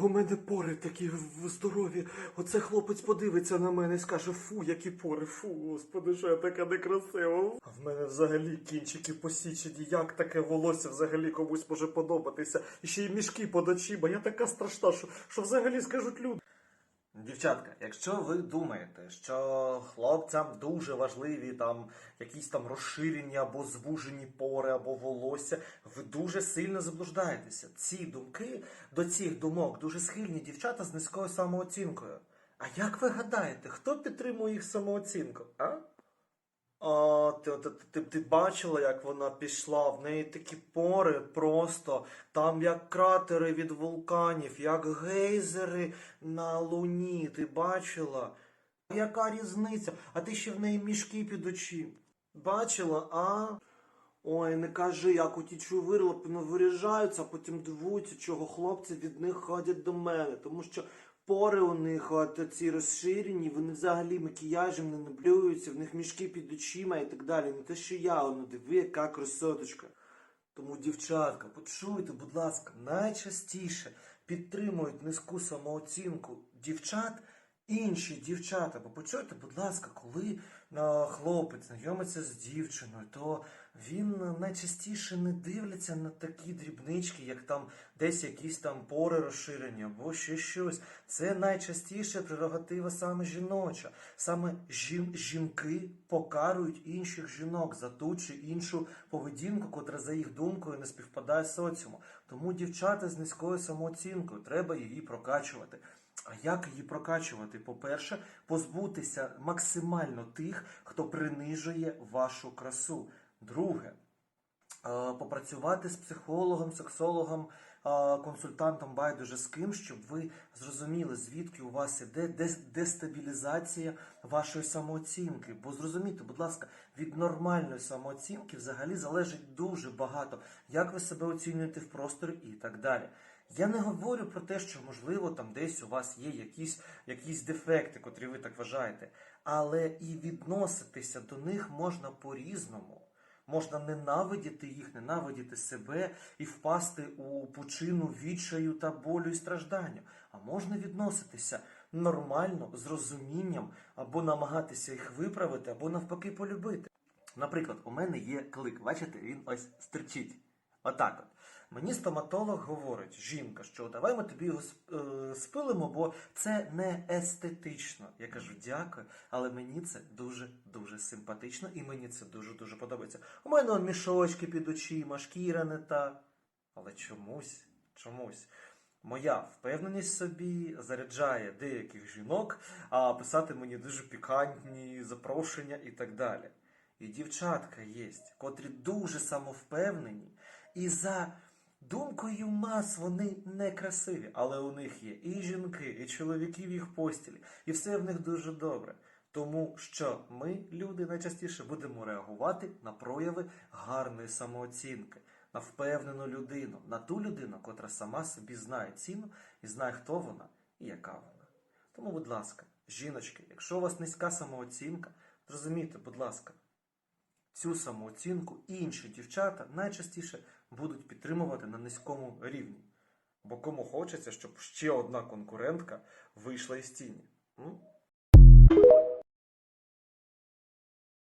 У мене пори такі в- здорові. Оце хлопець подивиться на мене і скаже: фу, які пори, фу, господи, що я така некрасива. А в мене взагалі кінчики посічені. Як таке волосся взагалі комусь може подобатися? І ще й мішки под очима. Я така страшна, що, що взагалі скажуть люди. Дівчатка, якщо ви думаєте, що хлопцям дуже важливі там якісь там розширені або звужені пори, або волосся, ви дуже сильно заблуждаєтеся. Ці думки до цих думок дуже схильні дівчата з низькою самооцінкою. А як ви гадаєте, хто підтримує їх самооцінку? А? А, ти, ти, ти, ти бачила, як вона пішла? В неї такі пори просто, там як кратери від вулканів, як гейзери на луні. Ти бачила? Яка різниця? А ти ще в неї мішки під очі. Бачила, а? Ой, не кажи, як у ті чувирлопи ну, виріжаються, а потім дивуються, чого хлопці від них ходять до мене. Тому що пори у них от ці розширені, вони взагалі макіяжем не наблюються, в них мішки під очима і так далі. Не те, що я, воно диви, яка красоточка. Тому, дівчатка, почуйте, будь ласка, найчастіше підтримують низьку самооцінку дівчат інші дівчата. Бо почуйте, будь ласка, коли е, хлопець знайомиться з дівчиною, то він найчастіше не дивляться на такі дрібнички, як там десь якісь там пори розширені або ще щось. Це найчастіше прерогатива саме жіноча. Саме жін- жінки покарують інших жінок за ту чи іншу поведінку, котра за їх думкою не співпадає з соціумом. Тому дівчата з низькою самооцінкою треба її прокачувати. Як її прокачувати? По-перше, позбутися максимально тих, хто принижує вашу красу. Друге, е, попрацювати з психологом, сексологом, е, консультантом байдуже з ким, щоб ви зрозуміли, звідки у вас іде дестабілізація вашої самооцінки. Бо зрозумійте, будь ласка, від нормальної самооцінки взагалі залежить дуже багато, як ви себе оцінюєте в просторі і так далі. Я не говорю про те, що можливо там десь у вас є якісь, якісь дефекти, котрі ви так вважаєте, але і відноситися до них можна по-різному. Можна ненавидіти їх, ненавидіти себе і впасти у пучину відчаю та болю і страждання. А можна відноситися нормально, з розумінням, або намагатися їх виправити, або навпаки полюбити. Наприклад, у мене є клик, бачите, він ось стерчить. Отак от. Мені стоматолог говорить, жінка, що давай ми тобі його е, спилимо, бо це не естетично. Я кажу, дякую, але мені це дуже-дуже симпатично і мені це дуже-дуже подобається. У мене он мішочки під очима, шкіра не та. Але чомусь, чомусь. Моя впевненість собі заряджає деяких жінок, а писати мені дуже пікантні запрошення і так далі. І дівчатка є, котрі дуже самовпевнені, і за думкою мас вони не красиві, але у них є і жінки, і чоловіки в їх постілі, і все в них дуже добре. Тому що ми, люди, найчастіше будемо реагувати на прояви гарної самооцінки, на впевнену людину, на ту людину, котра сама собі знає ціну і знає, хто вона і яка вона. Тому, будь ласка, жіночки, якщо у вас низька самооцінка, зрозумійте, будь ласка, цю самооцінку інші дівчата найчастіше будуть підтримувати на низькому рівні. Бо кому хочеться, щоб ще одна конкурентка вийшла із тіні. М?